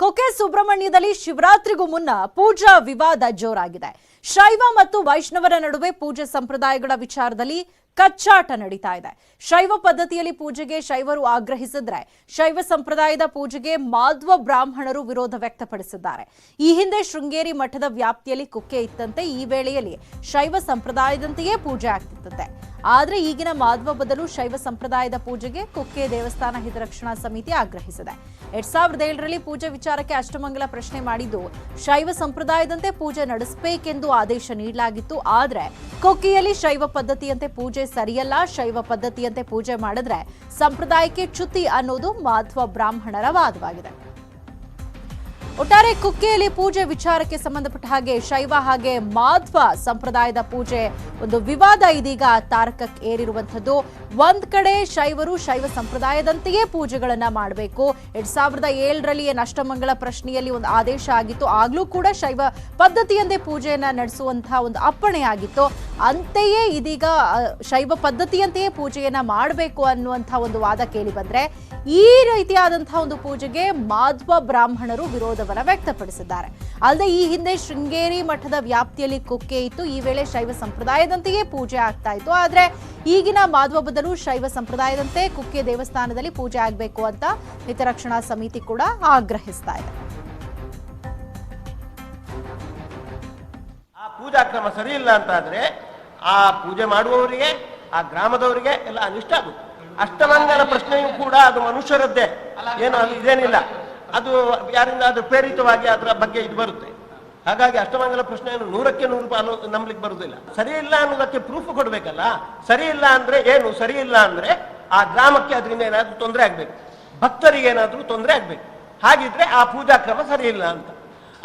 ಕೊಕೆ ಸುಬ್ರಹ್ಮಣ್ಯದಲ್ಲಿ ಶಿವರಾತ್ರಿಗೂ ಮುನ್ನ ಪೂಜಾ ವಿವಾದ ಜೋರಾಗಿದೆ. ಶೈವ ಮತ್ತು ವೈಷ್ಣವರ ನಡುವೆ ಪೂಜೆ ಸಂಪ್ರದಾಯಗಳ ವಿಚಾರದಲ್ಲಿ ಕಚ್ಚಾಟ ನಡೀತಾ ಇದೆ. ಶೈವ ಪದ್ಧತಿಯಲ್ಲಿ ಪೂಜೆಗೆ ಶೈವರು ಆಗ್ರಹಿಸಿದ್ರೆ, ಶೈವ ಸಂಪ್ರದಾಯದ ಪೂಜೆಗೆ ಮಾಧ್ವ ಬ್ರಾಹ್ಮಣರು ವಿರೋಧ ವ್ಯಕ್ತಪಡಿಸಿದ್ದಾರೆ. ಈ ಹಿಂದೆ ಶೃಂಗೇರಿ ಮಠದ ವ್ಯಾಪ್ತಿಯಲ್ಲಿ ಕುಕ್ಕೆ ಇತ್ತಂತೆ, ಈ ವೇಳೆಯಲ್ಲಿ ಶೈವ ಸಂಪ್ರದಾಯದಂತೆಯೇ ಪೂಜೆ ಆಗ್ತಿತ್ತಂತೆ. ಆದ್ರೆ ಈಗಿನ ಮಾಧ್ವ ಬದಲು ಶೈವ ಸಂಪ್ರದಾಯದ ಪೂಜೆಗೆ ಕುಕ್ಕೆ ದೇವಸ್ಥಾನ ಹಿತರಕ್ಷಣಾ ಸಮಿತಿ ಆಗ್ರಹಿಸಿದೆ. ಎರಡ್ ಸಾವಿರದ ಏಳರಲ್ಲಿ ಪೂಜೆ ವಿಚಾರಕ್ಕೆ ಅಷ್ಟಮಂಗಲ ಪ್ರಶ್ನೆ ಮಾಡಿದ್ದು, ಶೈವ ಸಂಪ್ರದಾಯದಂತೆ ಪೂಜೆ ನಡೆಸಬೇಕೆಂದು ಆದೇಶ ನೀಡಲಾಗಿತ್ತು. ಆದ್ರೆ ಕುಕ್ಕೆಯಲ್ಲಿ ಶೈವ ಪದ್ಧತಿಯಂತೆ ಪೂಜೆ ಸರಿಯಲ್ಲ ಶೈವ ಪದ್ಧತಿಯಂತೆ ಪೂಜೆ ಮಾಡಿದ್ರೆ ಸಂಪ್ರದಾಯಕ್ಕೆ ಚ್ಯುತಿ ಅನ್ನೋದು ಮಾಧ್ವ ಬ್ರಾಹ್ಮಣರ ವಾದವಾಗಿದೆ. ಒಟ್ಟಾರೆ ಕುಕ್ಕೆಯಲ್ಲಿ ಪೂಜೆ ವಿಚಾರಕ್ಕೆ ಸಂಬಂಧಪಟ್ಟ ಹಾಗೆ ಶೈವ ಹಾಗೆ ಮಾಧ್ವ ಸಂಪ್ರದಾಯದ ಪೂಜೆ ಒಂದು ವಿವಾದ ಇದೀಗ ತಾರಕಕ್ಕೆ ಏರಿರುವಂಥದ್ದು. ಒಂದ್ ಕಡೆ ಶೈವರು ಶೈವ ಸಂಪ್ರದಾಯದಂತೆಯೇ ಪೂಜೆಗಳನ್ನ ಮಾಡಬೇಕು. ಎರಡ್ ಸಾವಿರದ ಏಳರಲ್ಲಿ ಏನು ಅಷ್ಟಮಂಗಲ ಪ್ರಶ್ನೆಯಲ್ಲಿ ಒಂದು ಆದೇಶ ಆಗಿತ್ತು. ಆಗ್ಲೂ ಕೂಡ ಶೈವ ಪದ್ಧತಿಯಂತೆ ಪೂಜೆಯನ್ನ ನಡೆಸುವಂತಹ ಒಂದು ಅಪ್ಪಣೆ ಆಗಿತ್ತು. ಅಂತೆಯೇ ಇದೀಗ ಶೈವ ಪದ್ಧತಿಯಂತೆಯೇ ಪೂಜೆಯನ್ನ ಮಾಡಬೇಕು ಅನ್ನುವಂತಹ ಒಂದು ವಾದ ಕೇಳಿ ಬಂದ್ರೆ, ಈ ರೀತಿಯಾದಂತಹ ಒಂದು ಪೂಜೆಗೆ ಮಾಧ್ವ ಬ್ರಾಹ್ಮಣರು ವಿರೋಧವನ್ನ ವ್ಯಕ್ತಪಡಿಸಿದ್ದಾರೆ. ಅಲ್ಲದೆ ಈ ಹಿಂದೆ ಶೃಂಗೇರಿ ಮಠದ ವ್ಯಾಪ್ತಿಯಲ್ಲಿ ಕುಕ್ಕೆ ಇತ್ತು. ಈ ವೇಳೆ ಶೈವ ಸಂಪ್ರದಾಯದಂತೆಯೇ ಪೂಜೆ ಆಗ್ತಾ ಇತ್ತು. ಆದ್ರೆ ಈಗಿನ ಮಾಧ್ವ ಬದಲು ಶೈವ ಸಂಪ್ರದಾಯದಂತೆ ಕುಕ್ಕೆ ದೇವಸ್ಥಾನದಲ್ಲಿ ಪೂಜೆ ಆಗಬೇಕು ಅಂತ ಹಿತರಕ್ಷಣಾ ಸಮಿತಿ ಕೂಡ ಆಗ್ರಹಿಸ್ತಾ ಇದೆ. ಆ ಪೂಜಾ ಕ್ರಮ ಸರಿ ಇಲ್ಲ ಅಂತ ಆದ್ರೆ ಆ ಪೂಜೆ ಮಾಡುವವರಿಗೆ, ಆ ಗ್ರಾಮದವರಿಗೆ ಎಲ್ಲ ಅನಿಷ್ಟ ಆಗುತ್ತೆ. ಅಷ್ಟಮಂಗಲ ಪ್ರಶ್ನೆಯೂ ಕೂಡ ಅದು ಮನುಷ್ಯರದ್ದೇ. ಏನು ಇದೇನಿಲ್ಲ ಅದು ಯಾರಿಂದ ಅದು ಪ್ರೇರಿತವಾಗಿ ಅದರ ಬಗ್ಗೆ ಇದು ಬರುತ್ತೆ. ಹಾಗಾಗಿ ಅಷ್ಟಮಂಗಲ ಪ್ರಶ್ನೆಯನ್ನು ನೂರಕ್ಕೆ ನೂರು ಪಾಲು ನಂಬಲಿಕ್ಕೆ ಬರುವುದಿಲ್ಲ. ಸರಿ ಇಲ್ಲ ಅನ್ನೋದಕ್ಕೆ ಪ್ರೂಫ್ ಕೊಡ್ಬೇಕಲ್ಲ? ಸರಿ ಇಲ್ಲ ಅಂದ್ರೆ ಏನು? ಸರಿ ಇಲ್ಲ ಅಂದ್ರೆ ಆ ಗ್ರಾಮಕ್ಕೆ ಅದರಿಂದ ಏನಾದ್ರೂ ತೊಂದರೆ ಆಗ್ಬೇಕು. ಭಕ್ತರಿಗೆ ಏನಾದರೂ ತೊಂದರೆ ಆಗ್ಬೇಕು. ಹಾಗಿದ್ರೆ ಆ ಪೂಜಾ ಕ್ರಮ ಸರಿ ಇಲ್ಲ ಅಂತ.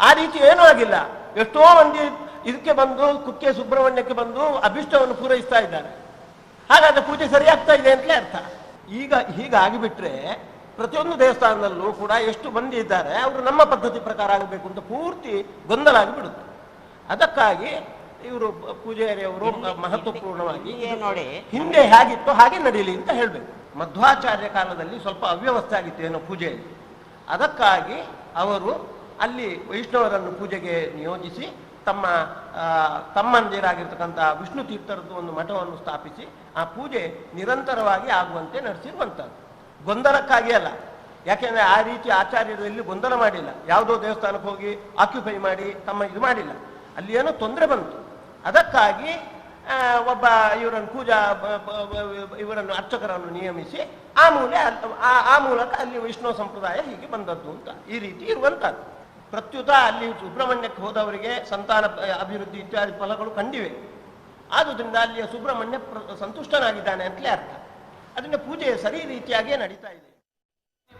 ಆ ರೀತಿ ಏನೂ ಆಗಿಲ್ಲ. ಎಷ್ಟೋ ಮಂದಿ ಇದಕ್ಕೆ ಬಂದು, ಕುಕ್ಕೆ ಸುಬ್ರಹ್ಮಣ್ಯಕ್ಕೆ ಬಂದು ಅಭಿಷ್ಟವನ್ನು ಪೂರೈಸ್ತಾ ಇದ್ದಾರೆ. ಹಾಗಾದ್ರೆ ಪೂಜೆ ಸರಿಯಾಗ್ತಾ ಇದೆ ಅಂತಲೇ ಅರ್ಥ. ಈಗ ಹೀಗಾಗಿಬಿಟ್ರೆ ಪ್ರತಿಯೊಂದು ದೇವಸ್ಥಾನದಲ್ಲೂ ಕೂಡ ಎಷ್ಟು ಮಂದಿ ಇದ್ದಾರೆ ಅವರು ನಮ್ಮ ಪದ್ಧತಿ ಪ್ರಕಾರ ಆಗಬೇಕು ಅಂತ ಪೂರ್ತಿ ಗೊಂದಲ ಆಗಿಬಿಡುತ್ತೆ. ಅದಕ್ಕಾಗಿ ಇವರು ಪೂಜಾರಿಯವರು ಮಹತ್ವಪೂರ್ಣವಾಗಿ ಹಿಂದೆ ನೋಡಿ. ಹಿಂದೆ ಹೇಗಿತ್ತು ಹಾಗೆ ನಡೀಲಿ ಅಂತ ಹೇಳಬೇಕು. ಮಧ್ವಾಚಾರ್ಯ ಕಾಲದಲ್ಲಿ ಸ್ವಲ್ಪ ಅವ್ಯವಸ್ಥೆ ಆಗಿತ್ತು ಏನೋ ಪೂಜೆಯಲ್ಲಿ. ಅದಕ್ಕಾಗಿ ಅವರು ಅಲ್ಲಿ ವೈಷ್ಣವರನ್ನು ಪೂಜೆಗೆ ನಿಯೋಜಿಸಿ ತಮ್ಮ ತಮ್ಮಂದಿರಾಗಿರ್ತಕ್ಕಂಥ ವಿಷ್ಣು ತೀರ್ಥರದ್ದು ಒಂದು ಮಠವನ್ನು ಸ್ಥಾಪಿಸಿ ಆ ಪೂಜೆ ನಿರಂತರವಾಗಿ ಆಗುವಂತೆ ನಡೆಸಿರುವಂಥದ್ದು. ಗೊಂದಲಕ್ಕಾಗಿ ಅಲ್ಲ. ಯಾಕೆಂದ್ರೆ ಆ ರೀತಿ ಆಚಾರ್ಯರು ಎಲ್ಲಿ ಗೊಂದಲ ಮಾಡಿಲ್ಲ. ಯಾವುದೋ ದೇವಸ್ಥಾನಕ್ಕೆ ಹೋಗಿ ಆಕ್ಯುಪೈ ಮಾಡಿ ತಮ್ಮ ಇದು ಮಾಡಿಲ್ಲ. ಅಲ್ಲಿ ಏನೋ ತೊಂದರೆ ಬಂತು. ಅದಕ್ಕಾಗಿ ಒಬ್ಬ ಇವರನ್ನು ಪೂಜಾ ಇವರನ್ನು ಅರ್ಚಕರನ್ನು ನಿಯಮಿಸಿ ಆ ಮೂಲೆ, ಆ- ಮೂಲಕ ಅಲ್ಲಿ ವಿಷ್ಣು ಸಂಪ್ರದಾಯ ಹೀಗೆ ಬಂದದ್ದು ಅಂತ. ಈ ರೀತಿ ಇರುವಂಥದ್ದು. ಪ್ರತ್ಯುತ ಅಲ್ಲಿ ಸುಬ್ರಹ್ಮಣ್ಯಕ್ಕೆ ಹೋದವರಿಗೆ ಸಂತಾನ, ಅಭಿವೃದ್ಧಿ ಇತ್ಯಾದಿ ಫಲಗಳು ಕಂಡಿವೆ. ಆದುದರಿಂದ ಅಲ್ಲಿಯ ಸುಬ್ರಹ್ಮಣ್ಯ ಸಂತುಷ್ಟನಾಗಿದ್ದಾನೆ ಅಂತಲೇ ಅರ್ಥ. ಅದರಿಂದ ಪೂಜೆ ಸರಿ ರೀತಿಯಾಗಿಯೇ ನಡೀತಾ ಇದೆ.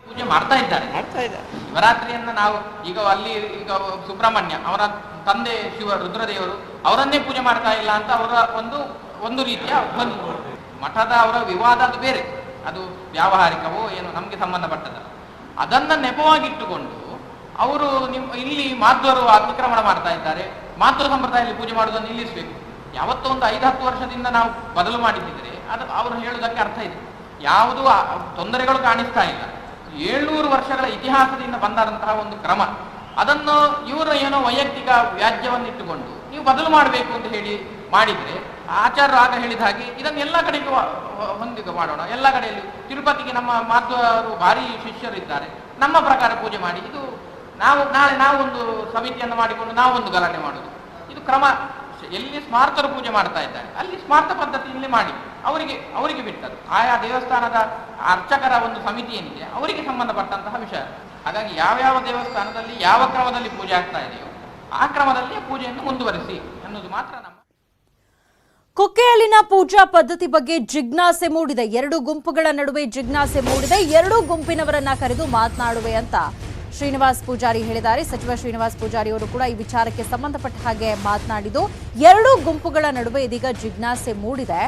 ಪೂಜೆ ಮಾಡ್ತಾ ಇದ್ದಾರೆ. ಮಾಡ್ತಾ ಇದ್ದಾರೆ. ಶಿವರಾತ್ರಿಯನ್ನ ನಾವು ಈಗ ಅಲ್ಲಿ ಈಗ ಸುಬ್ರಹ್ಮಣ್ಯ ಅವರ ತಂದೆ ಶಿವ ರುದ್ರದೇವರು ಅವರನ್ನೇ ಪೂಜೆ ಮಾಡ್ತಾ ಇಲ್ಲ ಅಂತ ಅವರ ಒಂದು ಒಂದು ರೀತಿಯ ಒಂದು ಮಠದ ಅವರ ವಿವಾದ ಅದು ಬೇರೆ. ಅದು ವ್ಯಾವಹಾರಿಕವೋ ಏನು ನಮಗೆ ಸಂಬಂಧಪಟ್ಟದ ಅದನ್ನ ನೆಪವಾಗಿಟ್ಟುಕೊಂಡು ಅವರು ನಿಮ್ ಇಲ್ಲಿ ಮಾಧ್ವರು ಅತಿಕ್ರಮಣ ಮಾಡ್ತಾ ಇದ್ದಾರೆ. ಮಾತೃ ಸಂಪ್ರದಾಯದಲ್ಲಿ ಪೂಜೆ ಮಾಡುವುದನ್ನು ನಿಲ್ಲಿಸಬೇಕು. ಯಾವತ್ತೋ ಒಂದು ಐದು ಹತ್ತು ವರ್ಷದಿಂದ ನಾವು ಬದಲು ಮಾಡಿದ್ದಿದ್ರೆ ಅದು ಅವರು ಹೇಳುವುದಕ್ಕೆ ಅರ್ಥ ಇದೆ. ಯಾವುದು ತೊಂದರೆಗಳು ಕಾಣಿಸ್ತಾ ಇಲ್ಲ. ಏಳ್ನೂರು ವರ್ಷಗಳ ಇತಿಹಾಸದಿಂದ ಬಂದಂತಹ ಒಂದು ಕ್ರಮ. ಅದನ್ನು ಇವರ ಏನೋ ವೈಯಕ್ತಿಕ ವ್ಯಾಜ್ಯವನ್ನಿಟ್ಟುಕೊಂಡು ನೀವು ಬದಲು ಮಾಡಬೇಕು ಅಂತ ಹೇಳಿ ಮಾಡಿದ್ರೆ ಆಚಾರ್ಯರು ಆಗ ಹೇಳಿದ ಹಾಗೆ ಇದನ್ನು ಎಲ್ಲ ಕಡೆಗೂ ಹೊಂದಿಗೆ ಮಾಡೋಣ. ಎಲ್ಲ ಕಡೆಯಲ್ಲಿ ತಿರುಪತಿಗೆ ನಮ್ಮ ಮಾಧ್ವರು ಭಾರಿ ಶಿಷ್ಯರಿದ್ದಾರೆ. ನಮ್ಮ ಪ್ರಕಾರ ಪೂಜೆ ಮಾಡಿ. ಇದು ನಾವು ನಾಳೆ ನಾವೊಂದು ಸಮಿತಿಯನ್ನು ಮಾಡಿಕೊಂಡು ನಾವೊಂದು ಗಲಾಟೆ ಮಾಡೋದು. ಇದು ಕ್ರಮ ಎಲ್ಲಿ ಸ್ಮಾರ್ತರು ಪೂಜೆ ಮಾಡ್ತಾ ಇದ್ದಾರೆ, ಅಲ್ಲಿ ಸ್ಮಾರ್ಥ ಪದ್ಧತಿಯಲ್ಲಿ ಮಾಡಿ, ಅವರಿಗೆ ಅವರಿಗೆ ಬಿಟ್ಟದ್ದು ಆಯಾ ದೇವಸ್ಥಾನದ ಅರ್ಚಕರ ಒಂದು ಸಮಿತಿ ಏನಿದೆ, ಅವರಿಗೆ ಸಂಬಂಧಪಟ್ಟಂತಹ ವಿಷಯ. ಹಾಗಾಗಿ ಯಾವ್ಯಾವ ದೇವಸ್ಥಾನದಲ್ಲಿ, ಯಾವ ಕ್ರಮದಲ್ಲಿ ಪೂಜೆ ಆಗ್ತಾ ಇದೆಯೋ, ಆ ಕ್ರಮದಲ್ಲಿ ಪೂಜೆಯನ್ನು ಮುಂದುವರಿಸಿ ಅನ್ನೋದು ಮಾತ್ರ ನಮ್ಮ ಕುಕ್ಕೆಯಲ್ಲಿನ ಪೂಜಾ ಪದ್ಧತಿ ಬಗ್ಗೆ ಜಿಜ್ಞಾಸೆ ಮೂಡಿದೆ. ಎರಡು ಗುಂಪುಗಳ ನಡುವೆ ಜಿಜ್ಞಾಸೆ ಮೂಡಿದೆ. ಎರಡೂ ಗುಂಪಿನವರನ್ನ ಕರೆದು ಮಾತನಾಡುವೆ ಅಂತ ಶ್ರೀನಿವಾಸ್ ಪೂಜಾರಿ ಹೇಳಿದ್ದಾರೆ. ಸಚಿವ ಶ್ರೀನಿವಾಸ್ ಪೂಜಾರಿ ಅವರು ಕೂಡ ಈ ವಿಚಾರಕ್ಕೆ ಸಂಬಂಧಪಟ್ಟ ಹಾಗೆ ಮಾತನಾಡಿದ್ದು, ಎರಡೂ ಗುಂಪುಗಳ ನಡುವೆ ಇದೀಗ ಜಿಜ್ಞಾಸೆ ಮೂಡಿದೆ.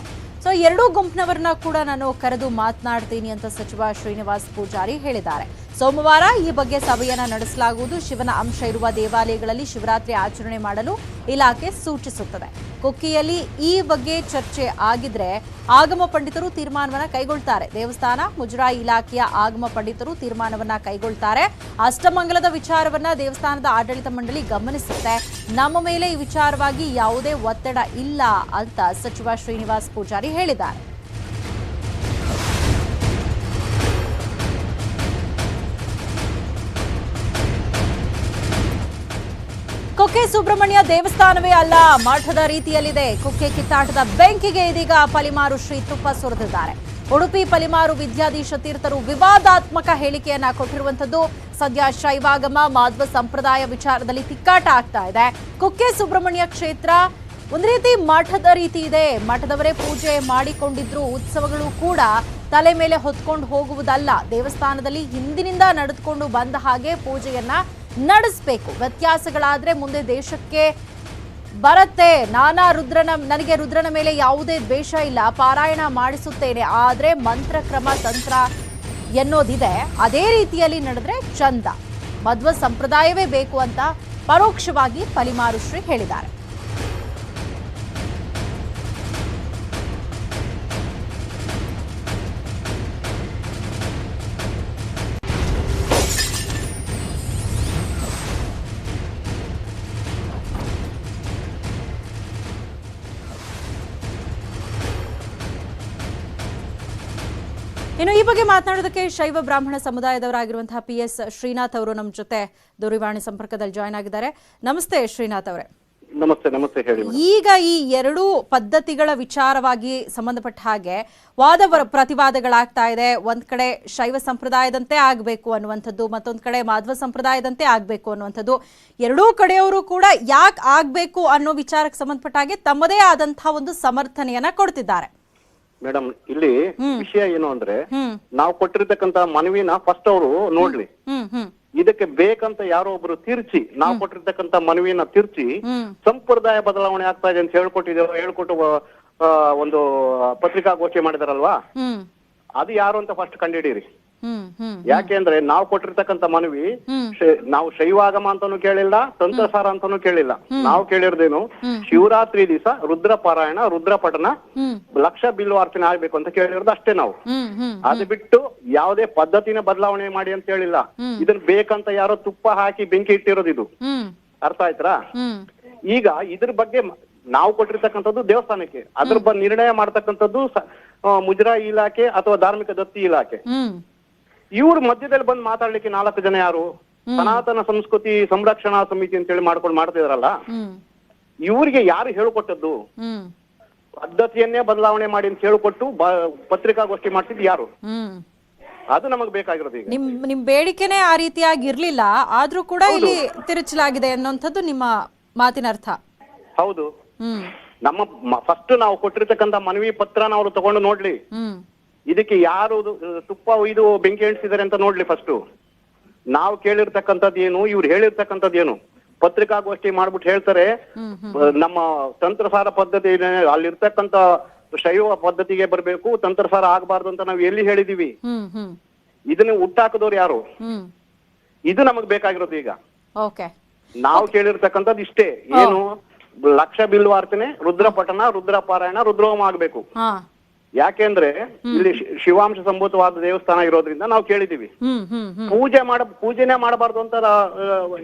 ಸೊ ಎರಡೂ ಗುಂಪಿನವರನ್ನ ಕೂಡ ನಾನು ಕರೆದು ಮಾತನಾಡ್ತೀನಿ ಅಂತ ಸಚಿವ ಶ್ರೀನಿವಾಸ್ ಪೂಜಾರಿ ಹೇಳಿದ್ದಾರೆ. ಸೋಮವಾರ ಈ ಬಗ್ಗೆ ಸಭೆಯನ್ನು ನಡೆಸಲಾಗುವುದು. ಶಿವನ ಅಂಶ ಇರುವ ದೇವಾಲಯಗಳಲ್ಲಿ ಶಿವರಾತ್ರಿ ಆಚರಣೆ ಮಾಡಲು ಇಲಾಖೆ ಸೂಚಿಸುತ್ತದೆ. ಕೊಕ್ಕಿಯಲ್ಲಿ ಈ ಬಗ್ಗೆ ಚರ್ಚೆ ಆಗಿದ್ರೆ ಆಗಮ ಪಂಡಿತರು ತೀರ್ಮಾನವನ್ನ ಕೈಗೊಳ್ತಾರೆ. ದೇವಸ್ಥಾನ, ಮುಜರಾಯಿ ಇಲಾಖೆಯ ಆಗಮ ಪಂಡಿತರು ತೀರ್ಮಾನವನ್ನ ಕೈಗೊಳ್ತಾರೆ. ಅಷ್ಟಮಂಗಲದ ವಿಚಾರವನ್ನ ದೇವಸ್ಥಾನದ ಆಡಳಿತ ಮಂಡಳಿ ಗಮನಿಸುತ್ತೆ. ನಮ್ಮ ಮೇಲೆ ಈ ವಿಚಾರವಾಗಿ ಯಾವುದೇ ಒತ್ತಡ ಇಲ್ಲ ಅಂತ ಸಚಿವ ಶ್ರೀನಿವಾಸ್ ಪೂಜಾರಿ ಹೇಳಿದ್ದಾರೆ. ಕುಕ್ಕೆ ಸುಬ್ರಹ್ಮಣ್ಯ ದೇವಸ್ಥಾನವೇ ಅಲ್ಲ, ಮಠದ ರೀತಿಯಲ್ಲಿದೆ. ಕುಕ್ಕೆ ಕಿತ್ತಾಟದ ಬೆಂಕಿಗೆ ಇದೀಗ ಪಲಿಮಾರು ಶ್ರೀ ತುಪ್ಪ ಸುರಿದಿದ್ದಾರೆ. ಉಡುಪಿ ಪಲಿಮಾರು ವಿದ್ಯಾಧೀಶ ತೀರ್ಥರು ವಿವಾದಾತ್ಮಕ ಹೇಳಿಕೆಯನ್ನ ಕೊಟ್ಟಿರುವಂತದ್ದು ಸದ್ಯ ಶೈವಾಗಮ, ಮಾಧ್ವ ಸಂಪ್ರದಾಯ ವಿಚಾರದಲ್ಲಿ ತಿಕ್ಕಾಟ ಆಗ್ತಾ ಇದೆ. ಕುಕ್ಕೆ ಸುಬ್ರಹ್ಮಣ್ಯ ಕ್ಷೇತ್ರ ಒಂದು ರೀತಿ ಮಠದ ರೀತಿ ಇದೆ. ಮಠದವರೇ ಪೂಜೆ ಮಾಡಿಕೊಂಡಿದ್ರು ಉತ್ಸವಗಳು ಕೂಡ ತಲೆ ಮೇಲೆ ಹೊತ್ಕೊಂಡು ಹೋಗುವುದಲ್ಲ. ದೇವಸ್ಥಾನದಲ್ಲಿ ಹಿಂದಿನಿಂದ ನಡೆದುಕೊಂಡು ಬಂದ ಹಾಗೆ ಪೂಜೆಯನ್ನ ನಡೆಸಬೇಕು. ವ್ಯತ್ಯಾಸಗಳಾದರೆ ಮುಂದೆ ದೇಶಕ್ಕೆ ಬರತ್ತೆ. ನಾನಾ ರುದ್ರನ, ನನಗೆ ರುದ್ರನ ಮೇಲೆ ಯಾವುದೇ ದ್ವೇಷ ಇಲ್ಲ. ಪಾರಾಯಣ ಮಾಡಿಸುತ್ತೇನೆ. ಆದ್ರೆ ಮಂತ್ರಕ್ರಮ ತಂತ್ರ ಎನ್ನೋದಿದೆ. ಅದೇ ರೀತಿಯಲ್ಲಿ ನಡೆದ್ರೆ ಚಂದ. ಮಧ್ವ ಸಂಪ್ರದಾಯವೇ ಬೇಕು ಅಂತ ಪರೋಕ್ಷವಾಗಿ ಪಲಿಮಾರು ಶ್ರೀ ಹೇಳಿದ್ದಾರೆ. ಇನ್ನು ಈ ಬಗ್ಗೆ ಮಾತನಾಡೋದಕ್ಕೆ ಶೈವ ಬ್ರಾಹ್ಮಣ ಸಮುದಾಯದವರಾಗಿರುವಂತಹ ಪಿ ಎಸ್ ಶ್ರೀನಾಥ್ ಅವರು ನಮ್ಮ ಜೊತೆ ದೂರವಾಣಿ ಸಂಪರ್ಕದಲ್ಲಿ ಜಾಯ್ನ್ ಆಗಿದ್ದಾರೆ. ನಮಸ್ತೆ ಶ್ರೀನಾಥ್ ಅವರೇ. ನಮಸ್ತೆ ನಮಸ್ತೆ ಹೇಳಿ ಈಗ ಈ ಎರಡೂ ಪದ್ಧತಿಗಳ ವಿಚಾರವಾಗಿ ಸಂಬಂಧಪಟ್ಟ ಹಾಗೆ ವಾದ ಪ್ರತಿವಾದಗಳಾಗ್ತಾ ಇದೆ. ಒಂದ್ ಕಡೆ ಶೈವ ಸಂಪ್ರದಾಯದಂತೆ ಆಗ್ಬೇಕು ಅನ್ನುವಂಥದ್ದು ಮತ್ತೊಂದ್ ಕಡೆ ಮಾಧ್ವ ಸಂಪ್ರದಾಯದಂತೆ ಆಗ್ಬೇಕು ಅನ್ನುವಂಥದ್ದು. ಎರಡೂ ಕಡೆಯವರು ಕೂಡ ಯಾಕೆ ಆಗ್ಬೇಕು ಅನ್ನೋ ವಿಚಾರಕ್ಕೆ ಸಂಬಂಧಪಟ್ಟ ಹಾಗೆ ತಮ್ಮದೇ ಆದಂತಹ ಒಂದು ಸಮರ್ಥನೆಯನ್ನ ಕೊಡ್ತಿದ್ದಾರೆ. ಮೇಡಮ್ ಇಲ್ಲಿ ವಿಷಯ ಏನು ಅಂದ್ರೆ ನಾವು ಕೊಟ್ಟಿರ್ತಕ್ಕಂತ ಮನವಿನ ಫಸ್ಟ್ ಅವರು ನೋಡ್ಲಿ. ಇದಕ್ಕೆ ಬೇಕಂತ ಯಾರೋ ಒಬ್ರು ತಿರ್ಚಿ ನಾವು ಕೊಟ್ಟಿರ್ತಕ್ಕಂತ ಮನವಿನ ತಿರ್ಚಿ ಸಂಪ್ರದಾಯ ಬದಲಾವಣೆ ಆಗ್ತಾ ಇದೆ ಅಂತ ಹೇಳ್ಕೊಟ್ಟಿದ್ದೇವೆ ಹೇಳ್ಕೊಟ್ಟು ಒಂದು ಪತ್ರಿಕಾಗೋಷ್ಠಿ ಮಾಡಿದಾರಲ್ವಾ? ಅದು ಯಾರು ಅಂತ ಫಸ್ಟ್ ಕಂಡಿಡೀರಿ ಹ್ಮ್ ಹ್ಮ್ ಯಾಕೆ ಅಂದ್ರೆ ನಾವು ಕೊಟ್ಟಿರ್ತಕ್ಕಂತ ಮನವಿ ನಾವು ಶೈವಾಗಮ ಅಂತಾನು ಕೇಳಿಲ್ಲ ತಂತ್ರಸಾರ ಅಂತಾನು ಕೇಳಿಲ್ಲ. ನಾವು ಕೇಳಿರೋದೇನು ಶಿವರಾತ್ರಿ ದಿವಸ ರುದ್ರ ಪಾರಾಯಣ ರುದ್ರ ಪಠನ ಲಕ್ಷ ಬಿಲ್ವಾರ್ಚನೆ ಆಗ್ಬೇಕು ಅಂತ ಕೇಳಿರೋದು ಅಷ್ಟೇ ನಾವು. ಅದು ಬಿಟ್ಟು ಯಾವುದೇ ಪದ್ಧತಿನ ಬದಲಾವಣೆ ಮಾಡಿ ಅಂತ ಹೇಳಿಲ್ಲ. ಇದನ್ ಬೇಕಂತ ಯಾರೋ ತುಪ್ಪ ಹಾಕಿ ಬೆಂಕಿ ಇಟ್ಟಿರೋದು ಇದು ಅರ್ಥ ಆಯ್ತಾ ಈಗ ಇದ್ರ ಬಗ್ಗೆ ನಾವು ಕೊಟ್ಟಿರ್ತಕ್ಕಂಥದ್ದು ದೇವಸ್ಥಾನಕ್ಕೆ. ಅದ್ರ ನಿರ್ಣಯ ಮಾಡ್ತಕ್ಕಂಥದ್ದು ಮುಜರಾಯಿ ಇಲಾಖೆ ಅಥವಾ ಧಾರ್ಮಿಕ ದತ್ತಿ ಇಲಾಖೆ. ಇವ್ರ ಮಧ್ಯದಲ್ಲಿ ಬಂದು ಮಾತಾಡ್ಲಿಕ್ಕೆ ನಾಲ್ಕು ಜನ ಯಾರು? ಸನಾತನ ಸಂಸ್ಕೃತಿ ಸಂರಕ್ಷಣಾ ಸಮಿತಿ ಅಂತ ಹೇಳಿ ಮಾಡ್ಕೊಂಡು ಮಾಡ್ತಿದಾರಲ್ಲ? ಇವ್ರಿಗೆ ಯಾರು ಹೇಳಿಕೊಟ್ಟದ್ದು? ಪದ್ಧತಿಯನ್ನೇ ಬದಲಾವಣೆ ಮಾಡಿ ಅಂತ ಹೇಳಿಕೊಟ್ಟು ಪತ್ರಿಕಾಗೋಷ್ಠಿ ಮಾಡ್ತಿದ್ ಯಾರು? ಅದು ನಮಗೆ ಬೇಕಾಗಿರೋದು ಈಗ. ನಿಮ್ ನಿಮ್ ಬೇಡಿಕೆನೆ ಆ ರೀತಿಯಾಗಿ ಇರ್ಲಿಲ್ಲ ಆದ್ರೂ ಕೂಡ ಇಲ್ಲಿ ತಿರುಚಲಾಗಿದೆ ಅನ್ನೋಂಥದ್ದು ನಿಮ್ಮ ಮಾತಿನ ಅರ್ಥ. ಹೌದು. ನಮ್ಮ ಫಸ್ಟ್ ನಾವು ಕೊಟ್ಟಿರ್ತಕ್ಕಂತ ಮನವಿ ಪತ್ರನ ಅವರು ತಗೊಂಡು ನೋಡ್ಲಿ. ಇದಕ್ಕೆ ಯಾರು ತುಪ್ಪ ಇದು ಬೆಂಕಿ ಎಣಿಸಿದ್ದಾರೆ ಅಂತ ನೋಡ್ಲಿ ಫಸ್ಟ್ ನಾವು ಕೇಳಿರ್ತಕ್ಕಂಥದ್ದು ಏನು ಇವ್ರು ಹೇಳಿರ್ತಕ್ಕಂಥದ್ದು ಏನು? ಪತ್ರಿಕಾಗೋಷ್ಠಿ ಮಾಡ್ಬಿಟ್ಟು ಹೇಳ್ತಾರೆ ನಮ್ಮ ತಂತ್ರಸಾರ ಪದ್ಧತಿ ಅಲ್ಲಿರ್ತಕ್ಕಂಥ ಶೈವ ಪದ್ಧತಿಗೆ ಬರಬೇಕು ತಂತ್ರಸಾರ ಆಗಬಾರ್ದು ಅಂತ ನಾವು ಎಲ್ಲಿ ಹೇಳಿದೀವಿ ಇದನ್ನ ಹುಟ್ಟಾಕದವ್ರು ಯಾರು? ಇದು ನಮಗ್ ಬೇಕಾಗಿರೋದು ಈಗ. ನಾವು ಕೇಳಿರ್ತಕ್ಕಂಥದ್ದು ಇಷ್ಟೇ. ಏನು ಲಕ್ಷ ಬಿಲ್ವಾರ್ತನೆ ರುದ್ರಪಟನ ರುದ್ರಪಾರಾಯಣ ರುದ್ರ ಪಾರಾಯಣ ರುದ್ರೋಮ ಆಗ್ಬೇಕು. ಯಾಕೆಂದ್ರೆ ಇಲ್ಲಿ ಶಿವಾಂಶ ಸಂಭೂತವಾದ ದೇವಸ್ಥಾನ ಇರೋದ್ರಿಂದ ನಾವು ಕೇಳಿದೀವಿ. ಪೂಜೆ ಮಾಡ ಪೂಜೆನೆ ಮಾಡಬಾರ್ದು ಅಂತ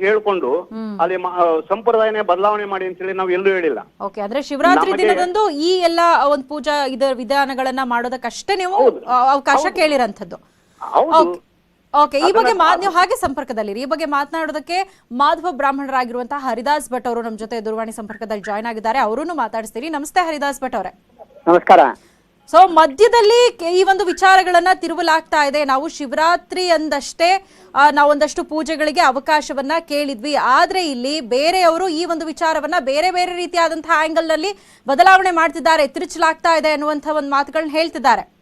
ಹೇಳ್ಕೊಂಡು ಅಲ್ಲಿ ಸಂಪ್ರದಾಯನೇ ಬದಲಾವಣೆ ಮಾಡಿ ಅಂತ ಹೇಳಿ ನಾವು ಎಲ್ಲೂ ಹೇಳಿಲ್ಲ. ಓಕೆ ಅಂದ್ರೆ ಶಿವರಾತ್ರಿ ದಿನದಂದು ಈ ಎಲ್ಲ ಒಂದು ಪೂಜಾ ಇದ ವಿಧಾನಗಳನ್ನ ಮಾಡೋದಕ್ಕಷ್ಟೇ ನೀವು ಅವಕಾಶ ಕೇಳಿರಂತದ್ದು ಓಕೆ ಈ ಬಗ್ಗೆ ನೀವು ಹಾಗೆ ಸಂಪರ್ಕದಲ್ಲಿರಿ. ಈ ಬಗ್ಗೆ ಮಾತನಾಡೋದಕ್ಕೆ ಮಾಧವ ಬ್ರಾಹ್ಮಣರಾಗಿರುವಂತಹ ಹರಿದಾಸ್ ಭಟ್ ಅವರು ನಮ್ಮ ಜೊತೆ ದೂರವಾಣಿ ಸಂಪರ್ಕದಲ್ಲಿ ಜಾಯ್ನ್ ಆಗಿದ್ದಾರೆ. ಅವರನ್ನು ಮಾತಾಡಿಸ್ತೀರಿ. ನಮಸ್ತೆ ಹರಿದಾಸ್ ಭಟ್ ಅವರೇ. ನಮಸ್ಕಾರ. ಸೊ ಮಧ್ಯದಲ್ಲಿ ಈ ಒಂದು ವಿಚಾರಗಳನ್ನ ತಿರುವಲಾಗ್ತಾ ಇದೆ. ನಾವು ಶಿವರಾತ್ರಿ ಅಂದಷ್ಟೇ ನಾವೊಂದಷ್ಟು ಪೂಜೆಗಳಿಗೆ ಅವಕಾಶವನ್ನ ಕೇಳಿದ್ವಿ. ಆದ್ರೆ ಇಲ್ಲಿ ಬೇರೆಯವರು ಈ ಒಂದು ವಿಚಾರವನ್ನ ಬೇರೆ ಬೇರೆ ರೀತಿಯಾದಂತಹ ಆಂಗಲ್ನಲ್ಲಿ ಬದಲಾವಣೆ ಮಾಡ್ತಿದ್ದಾರೆ ತಿರುಚಲಾಗ್ತಾ ಇದೆ ಅನ್ನುವಂತ ಒಂದು ಮಾತುಗಳನ್ನ ಹೇಳ್ತಿದ್ದಾರೆ.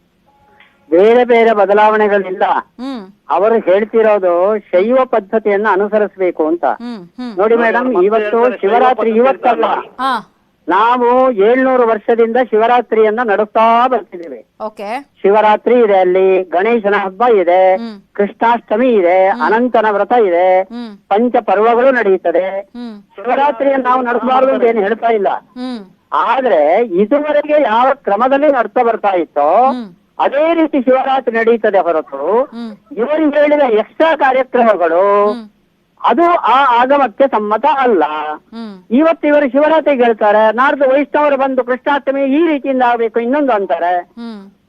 ಬೇರೆ ಬೇರೆ ಬದಲಾವಣೆಗಳಿಲ್ಲ. ಹ್ಮ್. ಅವರು ಹೇಳ್ತಿರೋದು ಶೈವ ಪದ್ಧತಿಯನ್ನ ಅನುಸರಿಸಬೇಕು ಅಂತ. ನೋಡಿ ಮೇಡಮ್ ಇವತ್ತು ಶಿವರಾತ್ರಿ ಇವತ್ತಲ್ಲ. ನಾವು ಏಳ್ನೂರು ವರ್ಷದಿಂದ ಶಿವರಾತ್ರಿಯನ್ನ ನಡೆಸ್ತಾ ಬರ್ತಿದ್ದೀವಿ. ಶಿವರಾತ್ರಿ ಇದೆ ಅಲ್ಲಿ ಗಣೇಶನ ಹಬ್ಬ ಇದೆ ಕೃಷ್ಣಾಷ್ಟಮಿ ಇದೆ ಅನಂತನ ವ್ರತ ಇದೆ ಪಂಚ ಪರ್ವಗಳು ನಡೆಯುತ್ತದೆ. ಶಿವರಾತ್ರಿಯನ್ನು ನಾವು ನಡೆಸಬಾರ್ದು ಅಂತ ಏನು ಹೇಳ್ತಾ ಇಲ್ಲ. ಆದ್ರೆ ಇದುವರೆಗೆ ಯಾವ ಕ್ರಮದಲ್ಲಿ ನಡ್ತಾ ಬರ್ತಾ ಇತ್ತೋ ಅದೇ ರೀತಿ ಶಿವರಾತ್ರಿ ನಡೀತದೆ ಹೊರತು ಇವರಿಗೆ ಇವರು ಹೇಳಿದ ಎಕ್ಸ್ಟ್ರಾ ಕಾರ್ಯಕ್ರಮಗಳು ಅದು ಆ ಆಗಮಕ್ಕೆ ಸಮ್ಮತ ಅಲ್ಲ. ಇವತ್ತು ಇವರು ಶಿವರಾತ್ರಿ ಹೇಳ್ತಾರೆ ನಾಡ್ದು ವೈಷ್ಣವರು ಬಂದು ಕೃಷ್ಣಾಷ್ಟಮಿ ಈ ರೀತಿಯಿಂದ ಆಗ್ಬೇಕು ಇನ್ನೊಂದು ಅಂತಾರೆ.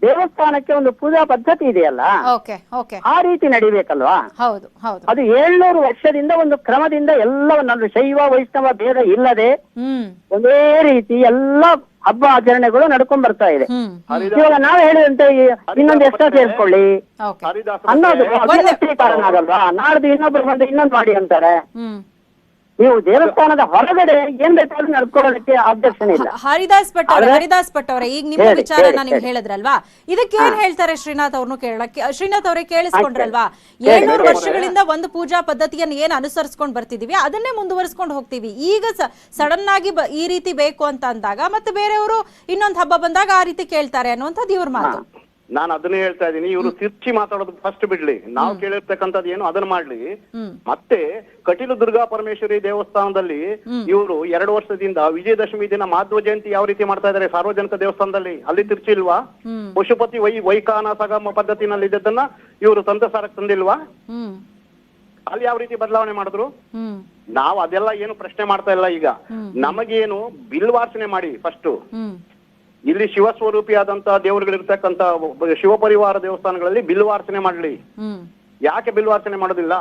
ದೇವಸ್ಥಾನಕ್ಕೆ ಒಂದು ಪೂಜಾ ಪದ್ಧತಿ ಇದೆಯಲ್ಲ? ಆ ರೀತಿ ನಡಿಬೇಕಲ್ವಾ? ಅದು ಏಳ್ನೂರು ವರ್ಷದಿಂದ ಒಂದು ಕ್ರಮದಿಂದ ಎಲ್ಲವನ್ನ ಶೈವ ವೈಷ್ಣವ ಭೇದ ಇಲ್ಲದೆ ಒಂದೇ ರೀತಿ ಎಲ್ಲ ಹಬ್ಬ ಆಚರಣೆಗಳು ನಡ್ಕೊಂಡ್ ಬರ್ತಾ ಇದೆ. ಇವಾಗ ನಾವ್ ಹೇಳಿದಂತೆ ಇನ್ನೊಂದು ಎಕ್ಸ್ಟ್ರಾ ಸೇರ್ಕೊಳ್ಳಿ. ಅನ್ನೋದು ಕಾರಣ ಆಗಲ್ವಾ? ನಾಡ್ದು ಇನ್ನೊಬ್ರು ಬಂದು ಇನ್ನೊಂದು ಮಾಡಿ ಅಂತಾರೆ. ನೀವು ದೇವಸ್ಥಾನದ ಹೊರಗಡೆ ಏನ್ ಬೇಕಾದ್ರೂ ನಡ್ಕೊಳ್ಳೋದಕ್ಕೆ ಆಬ್ಜೆಕ್ಷನ್ ಇಲ್ಲ. ಹರಿದಾಸ್ ಭಟ್ ಅವರ ಹರಿದಾಸ್ ಭಟ್ ಅವರ ಈಗ ನಿಮ್ಮ ವಿಚಾರ ವಿಚಾರನ ನೀವು ಹೇಳಿ. ಹೇಳಿದ್ರಲ್ವಾ? ಇದಕ್ಕೆ ಏನ್ ಹೇಳ್ತಾರೆ ಶ್ರೀನಾಥ್ ಅವ್ರನ್ನು ಕೇಳಕ್ಕೆ ಶ್ರೀನಾಥ್ ಅವರೇ ಕೇಳಿಸ್ಕೊಂಡ್ರಲ್ವಾ? ಏಳ್ನೂರು. ವರ್ಷಗಳಿಂದ ಒಂದು ಪೂಜಾ ಪದ್ಧತಿಯನ್ನು ಏನ್ ಅನುಸರಿಸ್ಕೊಂಡ್ ಬರ್ತಿದೀವಿ ಅದನ್ನೇ ಮುಂದುವರಿಸ್ಕೊಂಡು ಹೋಗ್ತೀವಿ. ಈಗ ಸಡನ್ ಆಗಿ ಈ ರೀತಿ ಬೇಕು ಅಂತ ಅಂದಾಗ ಮತ್ತೆ ಬೇರೆಯವರು ಇನ್ನೊಂದು ಹಬ್ಬ ಬಂದಾಗ ಆ ರೀತಿ ಕೇಳ್ತಾರೆ ಅನ್ನುವಂಥದ್ದು ಇವ್ರ ಮಾತು. ನಾನು ಅದನ್ನೇ ಹೇಳ್ತಾ ಇದ್ದೀನಿ ಇವರು ತಿರ್ಚಿ ಮಾತಾಡೋದು ಫಸ್ಟ್ ಬಿಡ್ಲಿ. ನಾವು ಕೇಳಿರ್ತಕ್ಕಂಥದ್ದು ಏನು ಅದನ್ನ ಮಾಡ್ಲಿ. ಮತ್ತೆ ಕಟೀಲು ದುರ್ಗಾ ಪರಮೇಶ್ವರಿ ದೇವಸ್ಥಾನದಲ್ಲಿ ಇವರು ಎರಡು ವರ್ಷದಿಂದ ವಿಜಯದಶಮಿ ದಿನ ಮಾಧ್ವ ಜಯಂತಿ ಯಾವ ರೀತಿ ಮಾಡ್ತಾ ಇದಾರೆ ಸಾರ್ವಜನಿಕ ದೇವಸ್ಥಾನದಲ್ಲಿ ಅಲ್ಲಿ ತಿರ್ಚಿ ಇಲ್ವಾ ಪಶುಪತಿ ವೈ ವೈಖಾನ ಸಗಮ ಪದ್ಧತಿನಲ್ಲಿ ಇದ್ದದನ್ನ ಇವರು ಸಂತಸಾರಕ್ಕೆ ತಂದಿಲ್ವಾ? ಅಲ್ಲಿ ಯಾವ ರೀತಿ ಬದಲಾವಣೆ ಮಾಡಿದ್ರು? ನಾವು ಅದೆಲ್ಲ ಏನು ಪ್ರಶ್ನೆ ಮಾಡ್ತಾ ಇಲ್ಲ ಈಗ. ನಮಗೇನು ಬಿಲ್ ಬಿಲ್ವಾರ್ಚನೆ ಮಾಡಿ ಫಸ್ಟ್ ಇಲ್ಲಿ ಶಿವಸ್ವರೂಪಿಯಾದಂತಹ ದೇವರುಗಳಿರ್ತಕ್ಕಂತ ಶಿವಪರಿವಾರ ದೇವಸ್ಥಾನಗಳಲ್ಲಿ ಬಿಲ್ವಾರ್ಚನೆ ಮಾಡ್ಲಿ. ಯಾಕೆ ಬಿಲ್ವಾರ್ಚನೆ ಮಾಡೋದಿಲ್ಲ?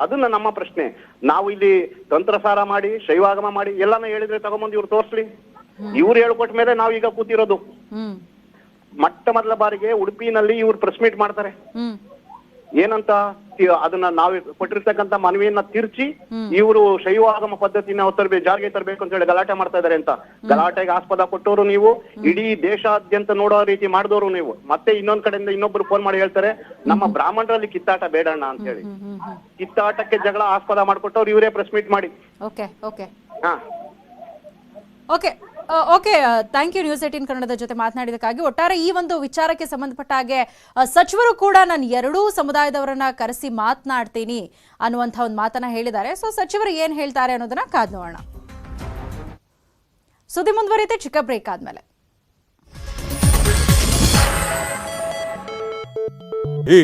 ಅದನ್ನ ನಮ್ಮ ಪ್ರಶ್ನೆ. ನಾವು ಇಲ್ಲಿ ತಂತ್ರಸಾರ ಮಾಡಿ ಶೈವಾಗಮ ಮಾಡಿ ಎಲ್ಲಾನು ಹೇಳಿದ್ರೆ ತಗೊಂಬಂದು ಇವ್ರು ತೋರ್ಸ್ಲಿ. ಇವ್ರು ಹೇಳ್ಕೊಟ್ಟ ಮೇಲೆ ನಾವು ಈಗ ಕೂತಿರೋದು ಮೊಟ್ಟ ಮೊದಲ ಬಾರಿಗೆ ಉಡುಪಿನಲ್ಲಿ ಇವ್ರು ಪ್ರೆಸ್ ಮೀಟ್ ಮಾಡ್ತಾರೆ. ಏನಂತ ಅದನ್ನ ನಾವು ಕೊಟ್ಟಿರ್ತಕ್ಕಂತ ಮನವಿಯನ್ನ ತಿರ್ಚಿ ಇವರು ಶೈವಾಗಮ ಪದ್ಧತಿನ ತರ್ಬೇ ಜಾರಿಗೆ ತರಬೇಕು ಅಂತ ಹೇಳಿ ಗಲಾಟೆ ಮಾಡ್ತಾ ಇದಾರೆ ಅಂತ. ಗಲಾಟೆಗೆ ಆಸ್ಪದ ಕೊಟ್ಟವರು ನೀವು ಇಡೀ ದೇಶಾದ್ಯಂತ ನೋಡೋ ರೀತಿ ಮಾಡಿದವರು ನೀವು. ಮತ್ತೆ ಇನ್ನೊಂದ್ ಕಡೆಯಿಂದ ಇನ್ನೊಬ್ರು ಫೋನ್ ಮಾಡಿ ಹೇಳ್ತಾರೆ ನಮ್ಮ ಬ್ರಾಹ್ಮಣರಲ್ಲಿ ಕಿತ್ತಾಟ ಬೇಡಣ್ಣ ಅಂತ ಹೇಳಿ. ಕಿತ್ತಾಟಕ್ಕೆ ಜಗಳ ಆಸ್ಪದ ಮಾಡ್ಕೊಟ್ಟವ್ರು ಇವರೇ ಪ್ರೆಸ್ ಮೀಟ್ ಮಾಡಿ. ಓಕೆ ಓಕೆ ಹಾ. Okay okay thank you news eighteen ಕನ್ನಡದ ಜೊತೆ ಮಾತನಾಡಿದಕ್ಕಾಗಿ ಒಟ್ಟಾರೆ ಈ ಒಂದು ವಿಚಾರಕ್ಕೆ ಸಂಬಂಧಪಟ್ಟ ಹಾಗೆ ಸಚಿವರು ಕೂಡ ನಾನು ಎರಡೂ ಸಮುದಾಯದವರನ್ನ ಕರೆಸಿ ಮಾತನಾಡ್ತೀನಿ ಅನ್ನುವಂಥ ಒಂದು ಮಾತನ್ನ ಹೇಳಿದ್ದಾರೆ. ಸೊ ಸಚಿವರು ಏನ್ ಹೇಳ್ತಾರೆ ಅನ್ನೋದನ್ನ ಕಾದ್ ನೋಡೋಣ. ಸುದ್ದಿ ಮುಂದುವರಿಯುತ್ತೆ, ಚಿಕ್ಕ ಬ್ರೇಕ್ ಆದ್ಮೇಲೆ. ಏ